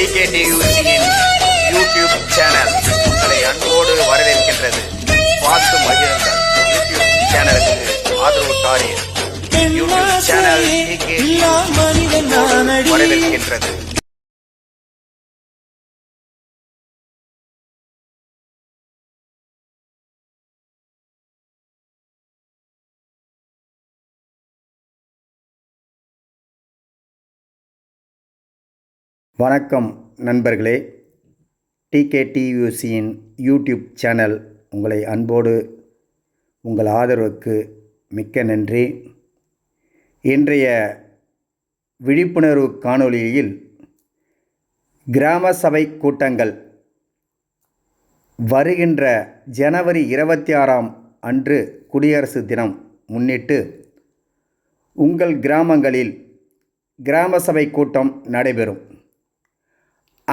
டிகேடியூசியின் YouTube channel உங்களை அன்போடு வரவேற்கின்றது. பார்த்து மகிழுங்கள். யூடியூப் சேனலுக்கு ஆதரவு தாரீர் யூடியூப் சேனல் நானடி வரவேற்கின்றது. வணக்கம் நண்பர்களே. டிகேடியூசியின் யூடியூப் சேனல் உங்களை அன்போடு உங்கள் ஆதரவுக்கு மிக்க நன்றி. இன்றைய விழிப்புணர்வு காணொளியில் கிராம சபை கூட்டங்கள் வருகின்ற ஜனவரி இருபத்தி ஆறாம் அன்று குடியரசு தினம் முன்னிட்டு உங்கள் கிராமங்களில் கிராம சபை கூட்டம் நடைபெறும்.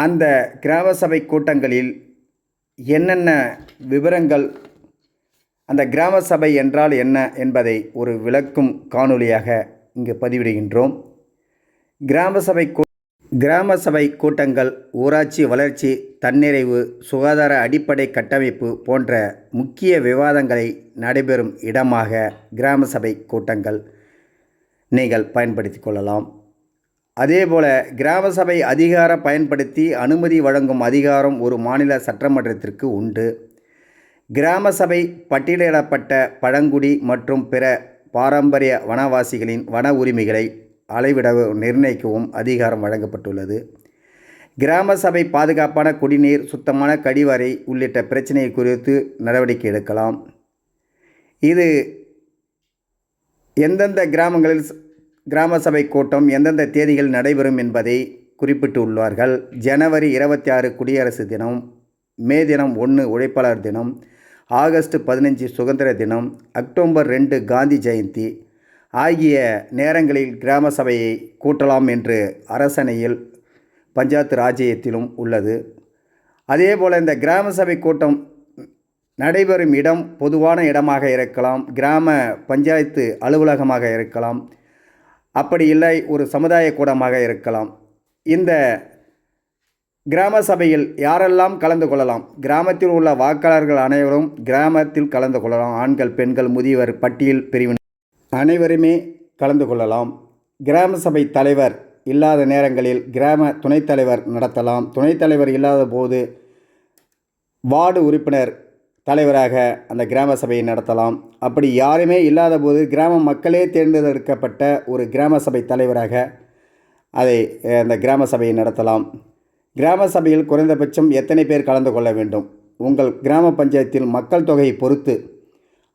அந்த கிராம சபை கூட்டங்களில் என்னென்ன விவரங்கள் அந்த கிராம சபை என்றால் என்ன என்பதை ஒரு விளக்கும் காணொளியாக இங்கு பதிவிடுகின்றோம். கிராம சபை கூ கிராம சபை கூட்டங்கள் ஊராட்சி வளர்ச்சி தன்னிறைவு சுகாதார அடிப்படை கட்டமைப்பு போன்ற முக்கிய விவாதங்களை நடைபெறும் இடமாக கிராம சபை கூட்டங்கள் நீங்கள் பயன்படுத்தி கொள்ளலாம். அதேபோல கிராம சபை அதிகார பயன்படுத்தி அனுமதி வழங்கும் அதிகாரம் ஒரு மாநில சட்டமன்றத்திற்கு உண்டு. கிராம சபை பட்டியலிடப்பட்ட பழங்குடி மற்றும் பிற பாரம்பரிய வனவாசிகளின் வன உரிமைகளை அளவிட நிர்ணயிக்கவும் அதிகாரம் வழங்கப்பட்டுள்ளது. கிராம சபை பாதுகாப்பான குடிநீர் சுத்தமான கழிவறை உள்ளிட்ட பிரச்சனையை குறித்து நடவடிக்கை எடுக்கலாம். இது எந்தெந்த கிராமங்களில் கிராம சபை கூட்டம் எந்தெந்த தேதிகள் நடைபெறும் என்பதை குறிப்பிட்டுள்ளார்கள். ஜனவரி இருபத்தி ஆறு குடியரசு தினம் மே தினம் ஒன்று உழைப்பாளர் தினம் ஆகஸ்ட் பதினஞ்சு சுதந்திர தினம் அக்டோபர் ரெண்டு காந்தி ஜெயந்தி ஆகிய நேரங்களில் கிராம சபையை கூட்டலாம் என்று அரசணையில் பஞ்சாயத்து ராஜ்யத்திலும் உள்ளது. அதேபோல் இந்த கிராம சபை கூட்டம் நடைபெறும் இடம் பொதுவான இடமாக இருக்கலாம் கிராம பஞ்சாயத்து அலுவலகமாக இருக்கலாம் அப்படி இல்லை ஒரு சமுதாய கூடமாக இருக்கலாம். இந்த கிராம சபையில் யாரெல்லாம் கலந்து கொள்ளலாம்? கிராமத்தில் உள்ள வாக்காளர்கள் அனைவரும் கிராமத்தில் கலந்து கொள்ளலாம். ஆண்கள் பெண்கள் முதியவர் பட்டியல் பிரிவினர் அனைவருமே கலந்து கொள்ளலாம். கிராம சபை தலைவர் இல்லாத நேரங்களில் கிராம துணைத் தலைவர் நடத்தலாம். துணைத் தலைவர் இல்லாத போது வார்டு உறுப்பினர் தலைவராக அந்த கிராம சபையை நடத்தலாம். அப்படி யாருமே இல்லாத போது கிராம மக்களே தேர்ந்தெடுக்கப்பட்ட ஒரு கிராம சபை தலைவராக அதை அந்த கிராம சபையை நடத்தலாம். கிராம சபையில் குறைந்தபட்சம் எத்தனை பேர் கலந்து கொள்ள வேண்டும்? உங்கள் கிராம பஞ்சாயத்தில் மக்கள் தொகையை பொறுத்து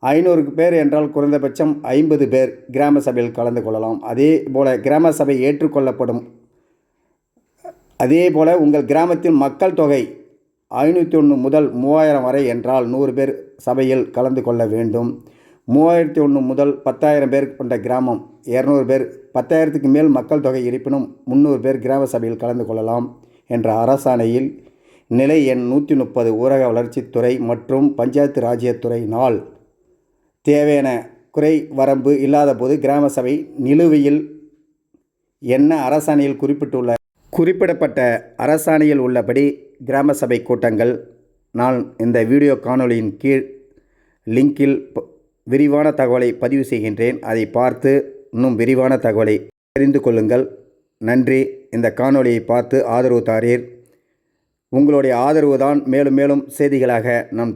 ஐநூறு பேர் என்றால் குறைந்தபட்சம் ஐம்பது பேர் கிராம சபையில் கலந்து கொள்ளலாம். அதே போல் கிராம சபை ஏற்றுக்கொள்ளப்படும் அதே போல் உங்கள் கிராமத்தில் மக்கள் தொகை ஐநூற்றி ஒன்று முதல் மூவாயிரம் வரை என்றால் நூறு பேர் சபையில் கலந்து கொள்ள வேண்டும். மூவாயிரத்தி ஒன்று முதல் பத்தாயிரம் பேர் கொண்ட கிராமம் இரநூறு பேர் பத்தாயிரத்துக்கு மேல் மக்கள் தொகை இருப்பினும் முந்நூறு பேர் கிராம சபையில் கலந்து கொள்ளலாம் என்ற அரசாணையில் நிலை எண் நூற்றி முப்பது ஊரக வளர்ச்சித்துறை மற்றும் பஞ்சாயத்து ராஜ்யத்துறை நாள் தேவையான குறை வரம்பு இல்லாதபோது கிராம சபை நிலுவையில் என்ன அரசாணையில் குறிப்பிட்டுள்ள குறிப்பிடப்பட்ட அரசாணையில் உள்ளபடி கிராம சபை கூட்டங்கள். நான் இந்த வீடியோ காணொளியின் கீழ் லிங்கில் விரிவான தகவலை பதிவு செய்கின்றேன். அதை பார்த்து இன்னும் விரிவான தகவலை தெரிந்து கொள்ளுங்கள். நன்றி. இந்த காணொளியை பார்த்து ஆதரவு தாரீர். உங்களுடைய ஆதரவு தான் மேலும் மேலும் செய்திகளாக நம்